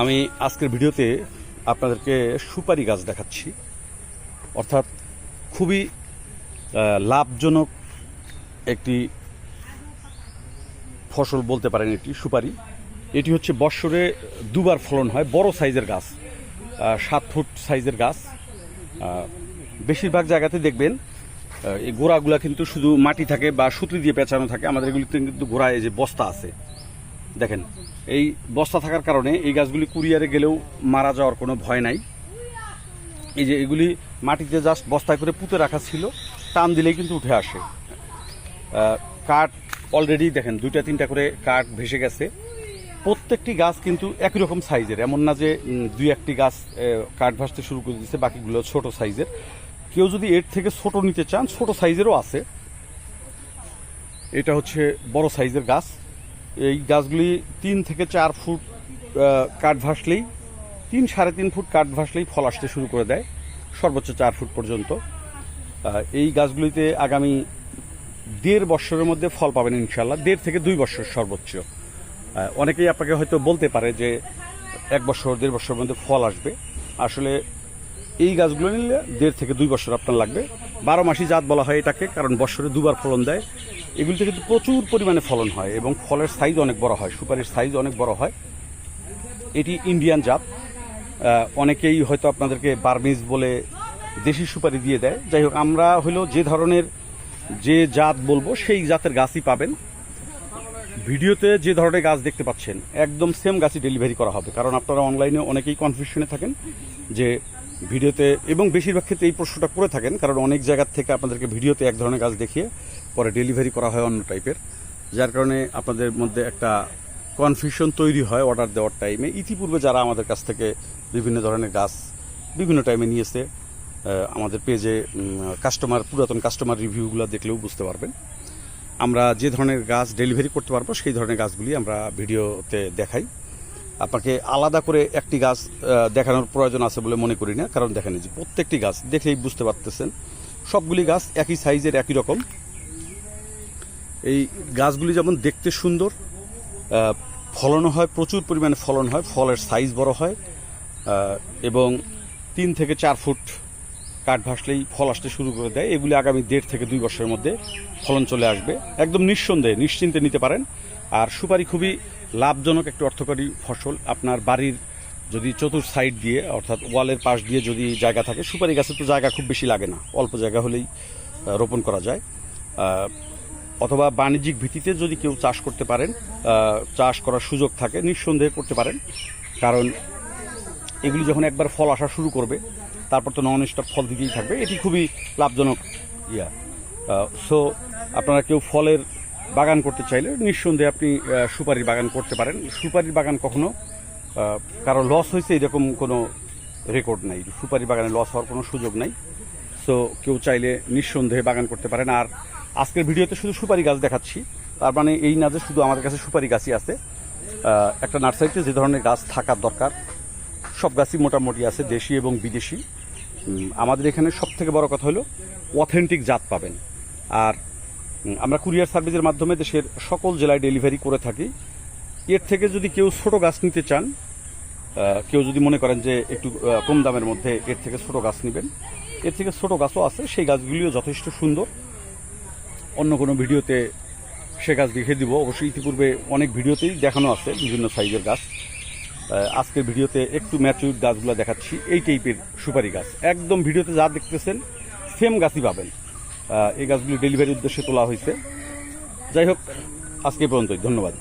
আমি আজকের ভিডিওতে আপনাদেরকে সুপারি গাছ দেখাচ্ছি। অর্থাৎ খুবই লাভজনক একটি ফসল বলতে পারেন এটি, সুপারি। এটি হচ্ছে বৎসরে দুবার ফলন হয়, বড় সাইজের গাছ সাত ফুট সাইজের গাছ। বেশিরভাগ জায়গাতে দেখবেন এই গোড়াগুলা কিন্তু শুধু মাটি থাকে বা সুতলি দিয়ে পেঁচানো থাকে, আমাদের এগুলিতে কিন্তু গোড়ায় যে বস্তা আছে দেখেন, এই বস্তা থাকার কারণে এই গাছগুলি কুরিয়ারে গেলেও মারা যাওয়ার কোনো ভয় নাই। এই যে এগুলি মাটিতে জাস্ট বস্তায় করে পুঁতে রাখা ছিল, টান দিলেই কিন্তু উঠে আসে। কাঠ অলরেডি দেখেন, দুইটা, তিনটা করে কাঠ ভেসে গেছে। প্রত্যেকটি গাছ কিন্তু একই রকম সাইজের, এমন না যে দুই, একটি গাছ কাঠ ভাসতে শুরু করে দিচ্ছে বাকিগুলো ছোট সাইজের। কেউ যদি এর থেকে ছোট নিতে চান, ছোট সাইজেরও আছে। এটা হচ্ছে বড় সাইজের গাছ। এই গাছগুলি তিন থেকে চার ফুট কাঠ ভাসলেই, তিন সাড়ে তিন ফুট কাঠ ভাসলেই ফল আসতে শুরু করে দেয়, সর্বোচ্চ চার ফুট পর্যন্ত। এই গাছগুলিতে আগামী দেড় বছরের মধ্যে ফল পাবেন ইনশাল্লাহ দেড় থেকে দুই বছর সর্বোচ্চ। অনেকেই আপনাকে হয়তো বলতে পারে যে এক বছর দেড় বছরের মধ্যে ফল আসবে। আসলে এই গাছগুলো নিলে দেড় থেকে দুই বছর আপনার লাগবে। বারো মাসি জাত বলা হয় এটাকে, কারণ বছরে দুবার ফলন দেয়। এগুলিতে কিন্তু প্রচুর পরিমাণে ফলন হয় এবং ফলের সাইজ অনেক বড় হয়, সুপারির সাইজ অনেক বড় হয়। এটি ইন্ডিয়ান জাত। অনেকেই হয়তো আপনাদেরকে বার্মিজ বলে দেশি সুপারি দিয়ে দেয়। যাই হোক, আমরা হলো যে ধরনের যে জাত বলব, সেই জাতের গাছই পাবেন। ভিডিওতে যে ধরনের গাছ দেখতে পাচ্ছেন, একদম সেম গাছই ডেলিভারি করা হবে। কারণ আপনারা অনলাইনে অনেকেই কনফিউশনে থাকেন যে ভিডিওতে এবং বেশিরভাগ ক্ষেত্রে এই প্রশ্নটা করে থাকেন, কারণ অনেক জায়গার থেকে আপনাদেরকে ভিডিওতে এক ধরনের গাছ দেখিয়ে পরে ডেলিভারি করা হয় অন্য টাইপের। যার কারণে আপনাদের মধ্যে একটা কনফিউশন তৈরি হয় অর্ডার দেওয়ার টাইমে ইতিপূর্বে যারা আমাদের কাছ থেকে বিভিন্ন ধরনের গাছ বিভিন্ন টাইমে নিয়েছে আমাদের পেজে কাস্টমার পুরাতন কাস্টমার রিভিউগুলো দেখলেও বুঝতে পারবেন। আমরা যে ধরনের গাছ ডেলিভারি করতে পারব, সেই ধরনের গাছগুলি আমরা ভিডিওতে দেখাই। আপনাকে আলাদা করে একটি গাছ দেখানোর প্রয়োজন আছে বলে মনে করি না, কারণ দেখেন যে প্রত্যেকটি গাছ দেখেই বুঝতে পারতেছেন। সবগুলি গাছ একই সাইজের, একই রকম। এই গাছগুলি যেমন দেখতে সুন্দর ফলনও হয়, প্রচুর পরিমাণে ফলন হয়, ফলের সাইজ বড় হয় এবং তিন থেকে চার ফুট কাঠ ভাসলেই ফল আসতে শুরু করে দেয়। এগুলি আগামী দেড় থেকে দুই বছরের মধ্যে ফলন চলে আসবে। একদম নিঃসন্দেহে, নিশ্চিন্তে নিতে পারেন। আর সুপারি খুবই লাভজনক একটি অর্থকরী ফসল। আপনার বাড়ির যদি চতুর সাইড দিয়ে, অর্থাৎ ওয়ালের পাশ দিয়ে যদি জায়গা থাকে, সুপারি গাছে তো জায়গা খুব বেশি লাগে না। অল্প জায়গা হলেই রোপণ করা যায়। অথবা বাণিজ্যিক ভিত্তিতে যদি কেউ চাষ করতে পারেন চাষ করার সুযোগ থাকে, নিঃসন্দেহে করতে পারেন। কারণ এগুলি যখন একবার ফল আসা শুরু করবে, তারপর তো নন স্টপ ফল দিতেই থাকবে, এটি খুবই লাভজনক ইয়া। সো আপনারা কেউ ফলের বাগান করতে চাইলে নিঃসন্দেহে আপনি সুপারির বাগান করতে পারেন। সুপারির বাগান কখনো কারও লস হয়েছে এরকম কোনো রেকর্ড নাই। সুপারি বাগানে লস হওয়ার কোনো সুযোগ নাই। সো কেউ চাইলে নিঃসন্দেহে বাগান করতে পারেন। আর আজকের ভিডিওতে শুধু সুপারি গাছ দেখাচ্ছি। তার মানে এই না যে শুধু আমাদের কাছে সুপারি গাছই আছে একটা নার্সারিতে যে ধরনের গাছ থাকার দরকার সব গাছই মোটামুটি আছে, দেশি এবং বিদেশি। আমাদের এখানে সব থেকে বড় কথা হলো অথেন্টিক জাত পাবেন। আর আমরা কুরিয়ার সার্ভিসের মাধ্যমে দেশের সকল জেলায় ডেলিভারি করে থাকি। এর থেকে যদি কেউ ছোট গাছ নিতে চান কেউ যদি মনে করেন যে একটু কম দামের মধ্যে এর থেকে ছোট গাছ নেবেন, এর থেকে ছোট গাছও আছে, সেই গাছগুলিও যথেষ্ট সুন্দর। অন্য কোনো ভিডিওতে সে গাছ দেখে দিব। অবশ্যই ইতিপূর্বে অনেক ভিডিওতেই দেখানো আছে বিভিন্ন সাইজের গাছ। আজকের ভিডিওতে একটু ম্যাচিউর গাছগুলো দেখাচ্ছি। এই টাইপের সুপারি গাছ। একদম ভিডিওতে যা দেখতেছেন, সেম গাছই পাবেন। এই গাছগুলি ডেলিভারির উদ্দেশ্যে তোলা হয়েছে। যাই হোক, আজকে পর্যন্তই। ধন্যবাদ।